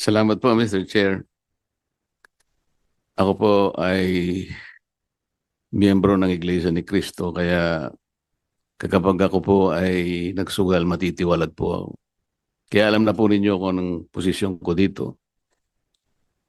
Salamat po, Mr. Chair. Ako po ay miyembro ng Iglesia ni Cristo, kaya kapag ako po ay nagsugal, matitiwalag po ako. Kaya alam na po ninyo kung anong posisyon ko dito.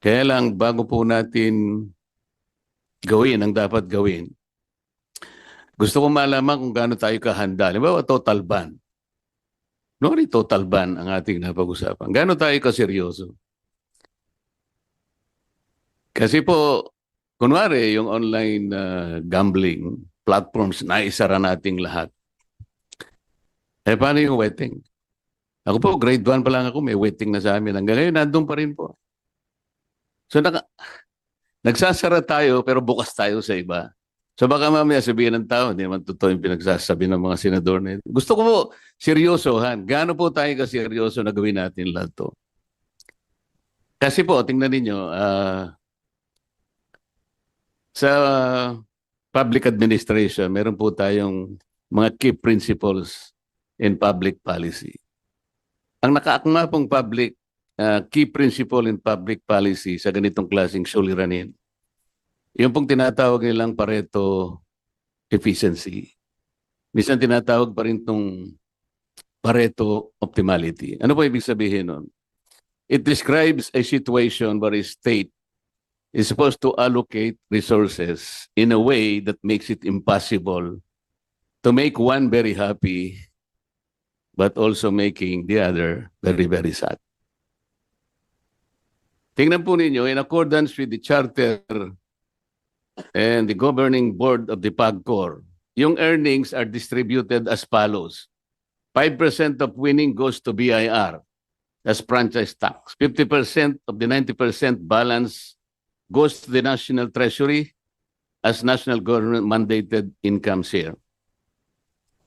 Kaya lang, bago po natin gawin ang dapat gawin, gusto ko malaman kung gaano tayo kahanda. Halimbawa, total ban. Nori total ban ang ating napag-usapan. Gaano tayo kaseryoso? Kasi po, kunwari, yung online uh, gambling platforms, naisara nating lahat. Eh, paano yung wetting? Ako po, grade 1 pa lang ako, may wetting na sa amin. Hanggang ngayon, nandun pa rin po. So, naka, nagsasara tayo, pero bukas tayo sa iba. So baka mamaya sabihin ng tao, hindi naman totoo yung pinagsasabi ng mga senador na ito. Gusto ko po, seryosohan. Gaano po tayo ka-seryoso na gawin natin lahat to? Kasi po, tingnan ninyo, ah, sa public administration, meron po tayong mga key principles in public policy. Ang nakaakma pong public, ah, key principle in public policy sa ganitong klaseng suliranin, yung pong tinatawag nilang Pareto efficiency. Minsan tinatawag pa rin itong Pareto optimality. Ano po ibig sabihin nun? It describes a situation where a state is supposed to allocate resources in a way that makes it impossible to make one very happy but also making the other very, very sad. Tingnan po ninyo, in accordance with the charter and the governing board of the PAGCOR, yung earnings are distributed as follows. 5% of winning goes to BIR as franchise tax. 50% of the 90% balance goes to the National Treasury as national government mandated income share.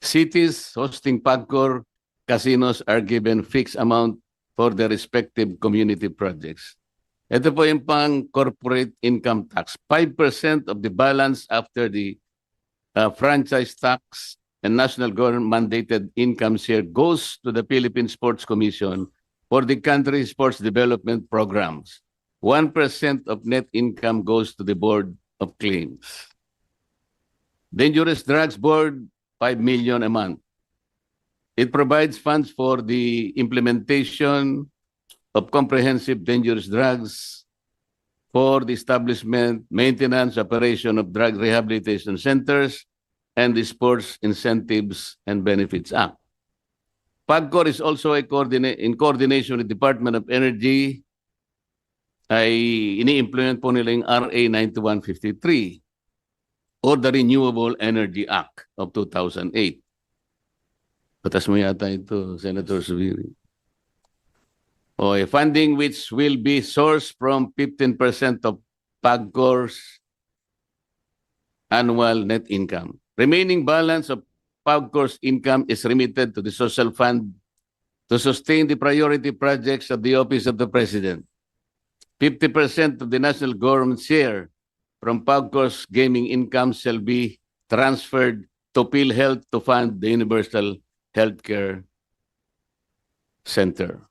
Cities hosting PAGCOR casinos are given fixed amount for their respective community projects. Ito po yung pang corporate income tax. 5% of the balance after the uh, franchise tax and national government mandated income share goes to the Philippine Sports Commission for the country sports development programs. 1% of net income goes to the Board of Claims. Dangerous Drugs Board, 5 million a month. It provides funds for the implementation of comprehensive dangerous drugs for the establishment, maintenance, operation of drug rehabilitation centers, and the Sports Incentives and Benefits Act. PAGCOR is also a coordinate, in coordination with Department of Energy, ay ini-implement po nila yung RA 9153 or the Renewable Energy Act of 2008. Batas mo yata ito, Senator Subiri. O a funding which will be sourced from 15% of PAGCOR's annual net income. Remaining balance of PAGCOR's income is remitted to the social fund to sustain the priority projects of the Office of the President. 50% of the national government share from PAGCOR's gaming income shall be transferred to PhilHealth to fund the Universal Healthcare Center.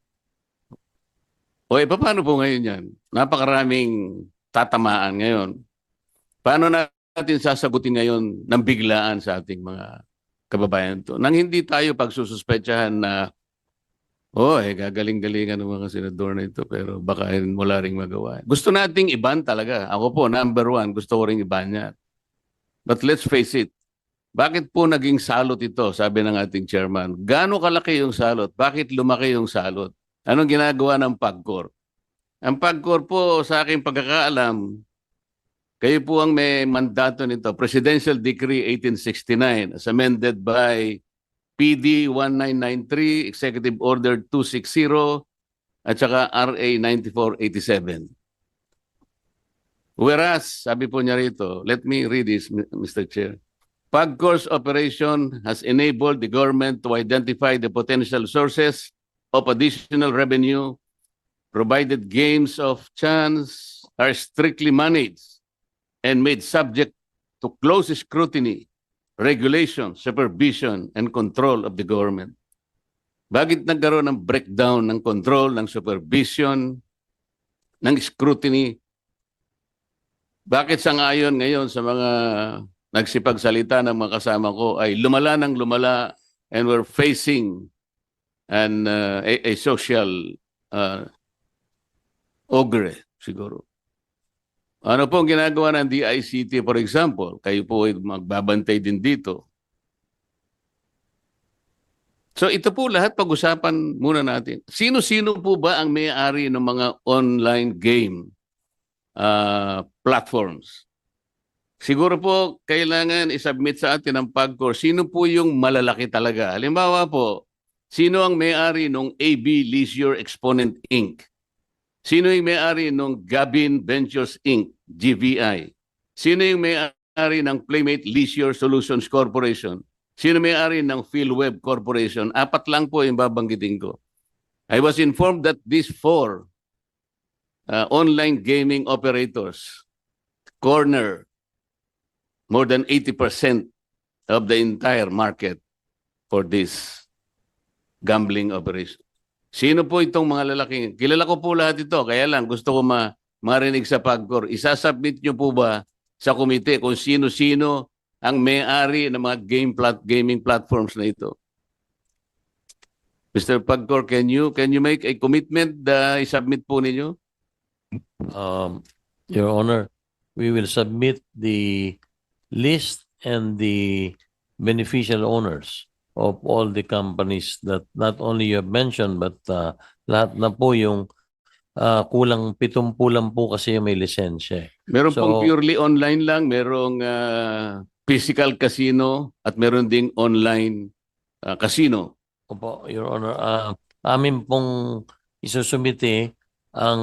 O eh, paano po ngayon yan? Napakaraming tatamaan ngayon. Paano natin sasagutin ngayon ng biglaan sa ating mga kababayan to? Nang hindi tayo pagsususpetsahan na oh, eh, gagaling-galingan ng mga senador na ito pero baka rin wala ring magawa. Gusto nating iban talaga. Ako po, number one, gusto ko ring iban yan. But let's face it, bakit po naging salot ito, sabi ng ating chairman? Gaano kalaki yung salot? Bakit lumaki yung salot? Anong ginagawa ng PAGCOR? Ang PAGCOR po, sa aking pagkakaalam, kayo po ang may mandato nito. Presidential Decree 1869 as amended by PD 1993, Executive Order 260, at saka RA 9487. Whereas, sabi po niya rito, let me read this, Mr. Chair. PAGCOR's operation has enabled the government to identify the potential sources of additional revenue provided games of chance are strictly managed and made subject to close scrutiny, regulation, supervision, and control of the government. Bakit nagkaroon ng breakdown ng control, ng supervision, ng scrutiny. Bakit sangayon ngayon sa mga nagsipagsalita ng mga kasama ko ay lumala ng lumala and we're facing an, uh, a, a social uh, ogre siguro. Ano po ang ginagawa ng DICT for example? Kayo po ay magbabantay din dito. So ito po lahat pag-usapan muna natin. Sino-sino po ba ang may-ari ng mga online game uh, platforms? Siguro po kailangan isubmit sa atin ang PAGCOR. Sino po yung malalaki talaga? Halimbawa po, sino ang may-ari ng AB Leisure Exponent Inc.? Sino yung may-ari ng Gabin Ventures Inc., GVI? Sino yung may-ari ng Playmate Leisure Solutions Corporation? Sino may-ari ng PhilWeb Corporation? Apat lang po yung babanggitin ko. I was informed that these four uh, online gaming operators corner more than 80% of the entire market for this gambling operation. Sino po itong mga lalaking? Kilala ko po lahat ito, kaya lang gusto ko ma marinig sa PAGCOR. Isasubmit nyo po ba sa komite kung sino-sino ang may-ari ng mga game plat gaming platforms na ito? Mr. PAGCOR, can you can you make a commitment na isubmit po ninyo? Um, Your Honor, we will submit the list and the beneficial owners of all the companies that not only you have mentioned but uh, lahat na po yung uh, kulang pitumpu lang po kasi yung may lisensya. Meron pong So- purely online lang, merong ah, physical casino at meron ding online ah, casino. Opo, Your Honor, ah, amin pong isusumite ang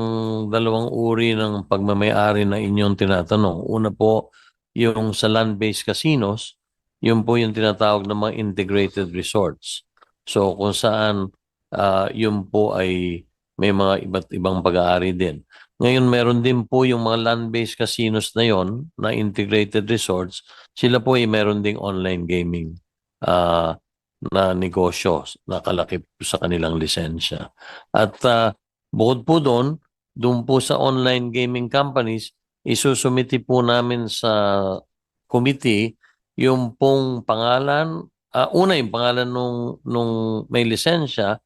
dalawang uri ng pagmamayari na inyong tinatanong. Una po, yung sa land-based casinos, yun po yung tinatawag ng mga integrated resorts. So kung saan ah, yun po ay may mga iba't ibang pag-aari din. Ngayon, meron din po yung mga land-based casinos na yon na integrated resorts. Sila po ay meron ding online gaming ah, na negosyo nakalakip sa kanilang lisensya. At ah, bukod po doon, doon po sa online gaming companies, isusumiti po namin sa committee yung pong pangalan, ah, una yung pangalan nung, nung may lisensya,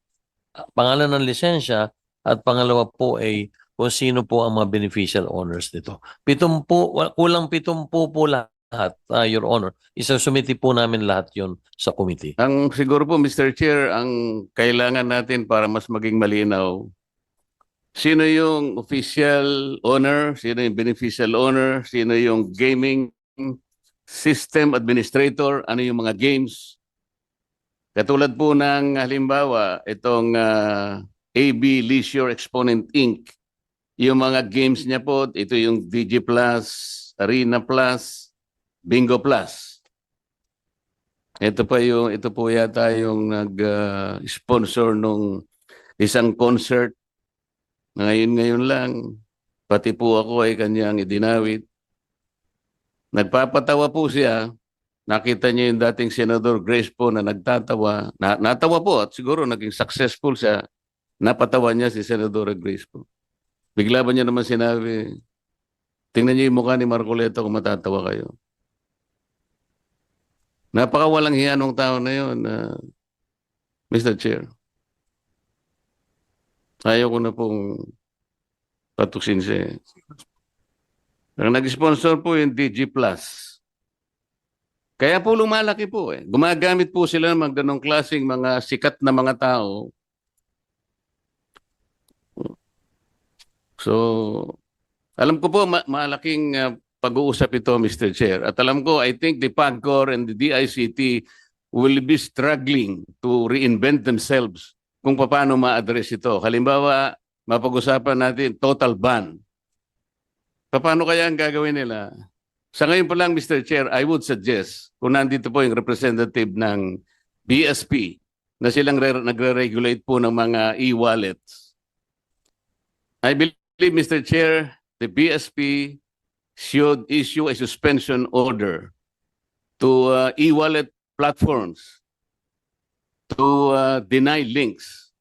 pangalan ng lisensya, at pangalawa po ay kung sino po ang mga beneficial owners nito. Pitumpu, kulang pitumpu po lahat, ah, Your Honor. Isusumiti po namin lahat yon sa committee. Ang siguro po Mr. Chair, ang kailangan natin para mas maging malinaw, sino yung official owner, sino yung beneficial owner, sino yung gaming system administrator, ano yung mga games. Katulad po ng halimbawa, itong ah, AB Leisure Exponent Inc. Yung mga games niya po, ito yung DG Plus, Arena Plus, Bingo Plus. Ito pa yung ito po yata yung nag-sponsor nung isang concert. Ngayon ngayon lang pati po ako ay kanyang idinawit. Nagpapatawa po siya. Nakita niya yung dating Senador Grace po na nagtatawa. Na, natawa po at siguro naging successful siya. Napatawa niya si Senador Grace po. Bigla ba niya naman sinabi, tingnan niyo yung mukha ni Marcoleta kung matatawa kayo. Napakawalang hiya nung tao na yun, uh, Mr. Chair. Ayaw ko na pong patuksin siya. Ang nag-sponsor po yung DG Plus. Kaya po lumalaki po eh. Gumagamit po sila ng mga ganong klaseng mga sikat na mga tao. So, alam ko po ma- malaking uh, pag-uusap ito, Mr. Chair. At alam ko, I think the PAGCOR and the DICT will be struggling to reinvent themselves kung paano ma-address ito. Halimbawa, mapag-usapan natin total ban. Paano kaya ang gagawin nila? Sa ngayon pa lang, Mr. Chair, I would suggest, kung nandito po yung representative ng BSP, na silang re- nagre-regulate po ng mga e-wallets. I believe, Mr. Chair, the BSP should issue a suspension order to uh, e-wallet platforms to uh, deny links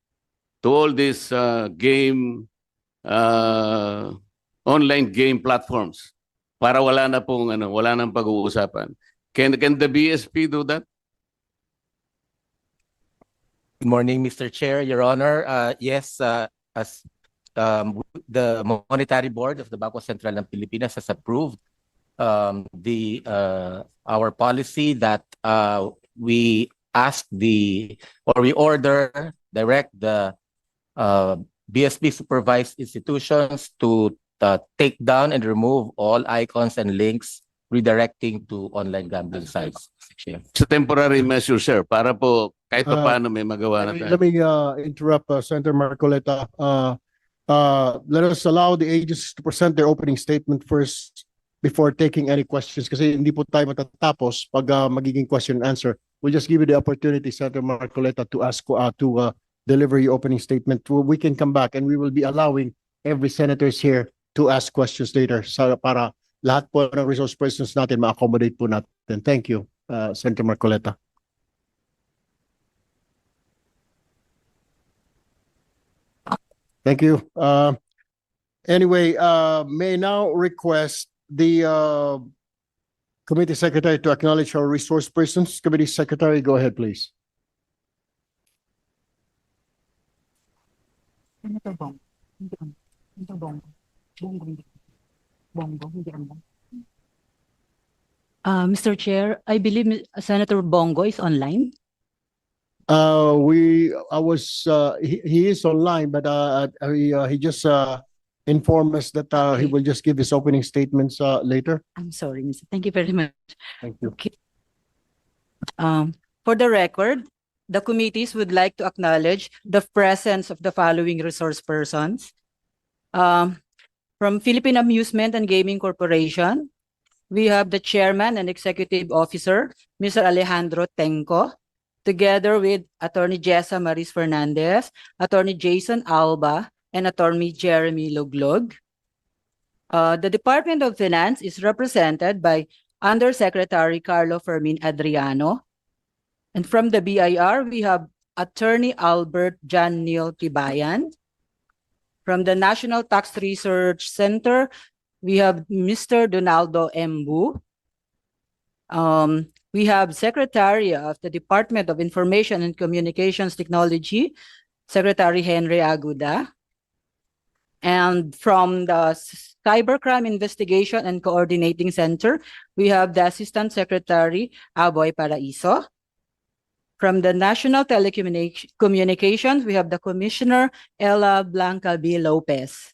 to all these uh, game uh, online game platforms para wala na pong ano, wala nang pag-uusapan. Can can the BSP do that? Good morning, Mr. Chair, Your Honor. Uh, yes, uh, as um, the Monetary Board of the Bangko Sentral ng Pilipinas has approved um, the uh, our policy that uh, we ask the or we order direct the uh, BSP supervised institutions to uh, take down and remove all icons and links redirecting to online gambling sites. Mr. Chair. Sa temporary measure, sir, para po kahit pa Uh, paano may magawa na Let me- tayo. Let me uh, interrupt uh, Senator Marcoleta. Uh, uh, Let us allow the agencies to present their opening statement first before taking any questions kasi hindi po tayo matatapos pag uh, magiging question and answer. We'll just give you the opportunity, Senator Marcoleta, to ask, uh, to uh, deliver your opening statement. We can come back and we will be allowing every senators here to ask questions later sa para lahat po ng resource persons natin ma-accommodate po natin. Thank you, uh, Senator Marcoleta. Thank you. Uh, anyway, uh, may now request the, uh, committee secretary to acknowledge our resource persons. Committee secretary, go ahead, please. Senator Bong. Senator Bong. Bongo hindi. Bongo. Uh, Mr. Chair, I believe Mi- Senator Bongo is online. Uh, we, I was, uh, he, he is online, but, uh, uh, he, uh, he just, uh, informed us that, uh, he will just give his opening statements, uh, later. I'm sorry, Mr. Thank you very much. Thank you. Um, for the record, the committees would like to acknowledge the presence of the following resource persons. Um, from Philippine Amusement and Gaming Corporation, we have the chairman and executive officer, Mr. Alejandro Tenco, together with Attorney Jessa Maris Fernandez, Attorney Jason Alba, and Attorney Jeremy Loglog. Uh, the Department of Finance is represented by Undersecretary Carlo Fermin Adriano. And from the BIR, we have Attorney Albert John Neil Tibayan. From the National Tax Research Center, we have Mr. Donaldo Embu. Um, we have Secretary of the Department of Information and Communications Technology, Secretary Henry Aguda. And from the Cybercrime Investigation and Coordinating Center, we have the Assistant Secretary Aboy Paraiso. From the National Telecommunication Communications, we have the Commissioner Ella Blanca B. Lopez.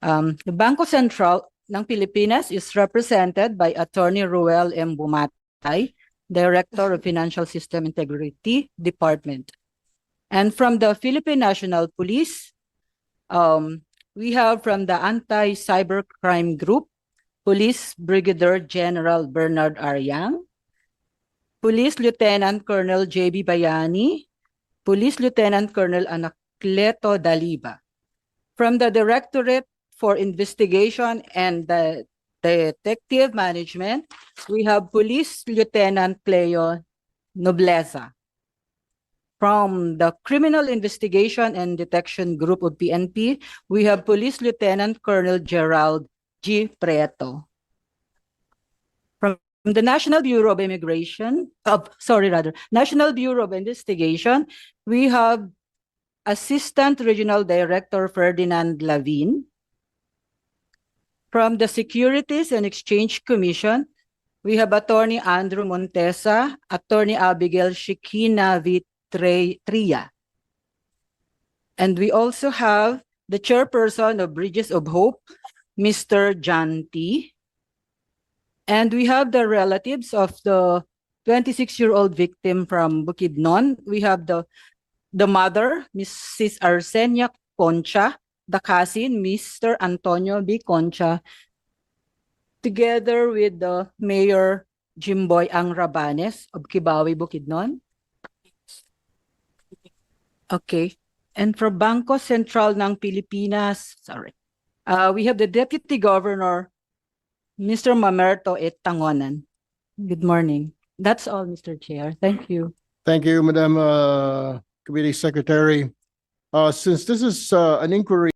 Um, the Bangko Sentral ng Pilipinas is represented by Attorney Ruel M. Bumatay, Director of Financial System Integrity Department. And from the Philippine National Police, um, we have from the Anti-Cybercrime Group, Police Brigadier General Bernard Ariang, Police Lieutenant Colonel J.B. Bayani, Police Lieutenant Colonel Anacleto Daliba. From the Directorate for Investigation and the Detective Management, we have Police Lieutenant Cleo Nobleza. From the Criminal Investigation and Detection Group of PNP, we have Police Lieutenant Colonel Gerald G. Preto. The National Bureau of Immigration, of, sorry, rather, National Bureau of Investigation, we have Assistant Regional Director Ferdinand Lavin. From the Securities and Exchange Commission, we have Attorney Andrew Montesa, Attorney Abigail Shikina Vitria. And we also have the chairperson of Bridges of Hope, Mr. John T. And we have the relatives of the 26-year-old victim from Bukidnon. We have the the mother, Mrs. Arsenia Concha, the cousin, Mr. Antonio B. Concha, together with the Mayor Jimboy Ang Rabanes of Kibawi, Bukidnon. Okay. And from Banco Central ng Pilipinas, sorry. Uh, we have the Deputy Governor, Mr. Mamerto et Tangonan. Good morning. That's all, Mr. Chair. Thank you. Thank you, Madam uh, Committee Secretary. Uh, Since this is uh, an inquiry